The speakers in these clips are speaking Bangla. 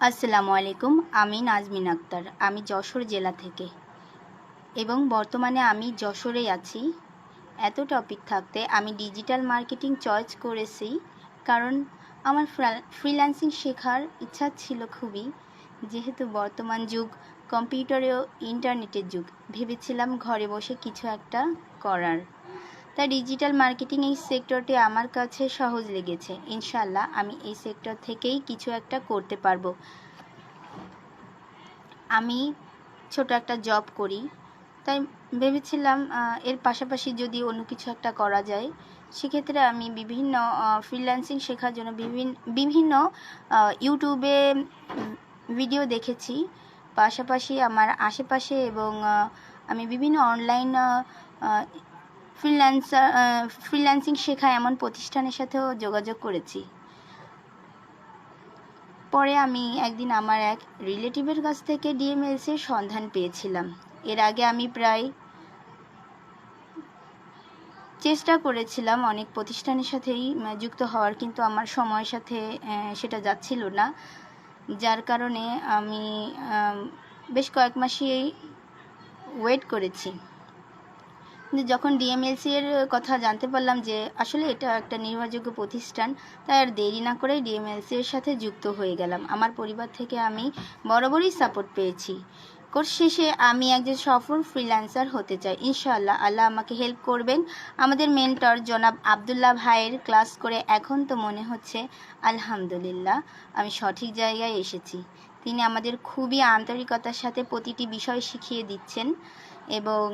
আসসালামু আলাইকুম, আমি নাজমিন আক্তার। আমি যশোর জেলা থেকে। এবং বর্তমানে আমি যশোরে আছি। এত টপিক থাকতে আমি ডিজিটাল মার্কেটিং চয়েস করেছি কারণ আমার ফ্রিল্যান্সিং শেখার ইচ্ছা ছিল খুবই। যেহেতু বর্তমান যুগ কম্পিউটার ও ইন্টারনেটের যুগ। ভেবেছিলাম ঘরে বসে কিছু একটা করার। তাই ডিজিটাল মার্কেটিং এই সেক্টরটি আমার কাছে সহজ লেগেছে। ইনশাল্লাহ আমি এই সেক্টর থেকেই কিছু একটা করতে পারব। আমি ছোট একটা জব করি, তাই ভেবেছিলাম এর পাশাপাশি যদি অন্য কিছু একটা করা যায়, সেক্ষেত্রে আমি বিভিন্ন ফ্রিল্যান্সিং শেখার জন্য বিভিন্ন বিভিন্ন ইউটিউবে ভিডিও দেখেছি। পাশাপাশি আমার আশেপাশে এবং আমি বিভিন্ন অনলাইন ফ্রিল্যান্সার ফ্রিল্যান্সিং শেখা এমন প্রতিষ্ঠানের সাথেও যোগাযোগ করেছি। পরে আমি একদিন আমার এক রিলেটিভের কাছ থেকে ডিএমএলসির সন্ধান পেয়েছিলাম। এর আগে আমি প্রায় চেষ্টা করেছিলাম অনেক প্রতিষ্ঠানের সাথেই যুক্ত হওয়ার, কিন্তু আমার সময়ের সাথে সেটা যাচ্ছিল না। যার কারণে আমি বেশ কয়েক মাসেই ওয়েট করেছি। যখন ডিএমএলসি এর কথা জানতে পারলাম যে আসলে এটা একটা নির্ভরযোগ্য প্রতিষ্ঠান, তাই আর দেরি না করেই ডিএমএলসি এর সাথে যুক্ত হয়ে গেলাম। আমার পরিবার থেকে আমি বরাবরই সাপোর্ট পেয়েছি। কোর্স শেষে আমি একজন সফল ফ্রিল্যান্সার হতে চাই। ইনশাআল্লাহ আল্লাহ আমাকে হেল্প করবেন। আমাদের মেন্টর জনাব আবদুল্লাহ ভাইয়ের ক্লাস করে এখন তো মনে হচ্ছে, আলহামদুলিল্লাহ, আমি সঠিক জায়গায় এসেছি। তিনি আমাদের খুবই আন্তরিকতার সাথে প্রতিটি বিষয় শিখিয়ে দিচ্ছেন এবং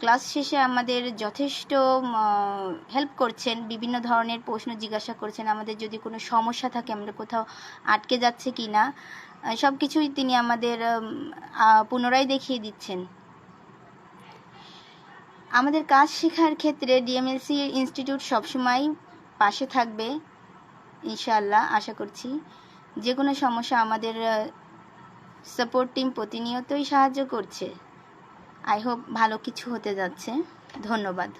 ক্লাস শেষে আমাদের যথেষ্ট হেল্প করছেন, বিভিন্ন ধরনের প্রশ্ন জিজ্ঞাসা করছেন, আমাদের যদি কোনো সমস্যা থাকে আমরা কোথাও আটকে যাচ্ছে কি না সব কিছুই তিনি আমাদের পুনরায় দেখিয়ে দিচ্ছেন। আমাদের কাজ শেখার ক্ষেত্রে ডিএমএলসি ইনস্টিটিউট সবসময় পাশে থাকবে, ইনশাআল্লাহ, আশা করছি। যে কোনো সমস্যা আমাদের সাপোর্ট টিম প্রতিনিয়তই সাহায্য করছে। আই হোপ ভালো কিছু হতে যাচ্ছে। ধন্যবাদ।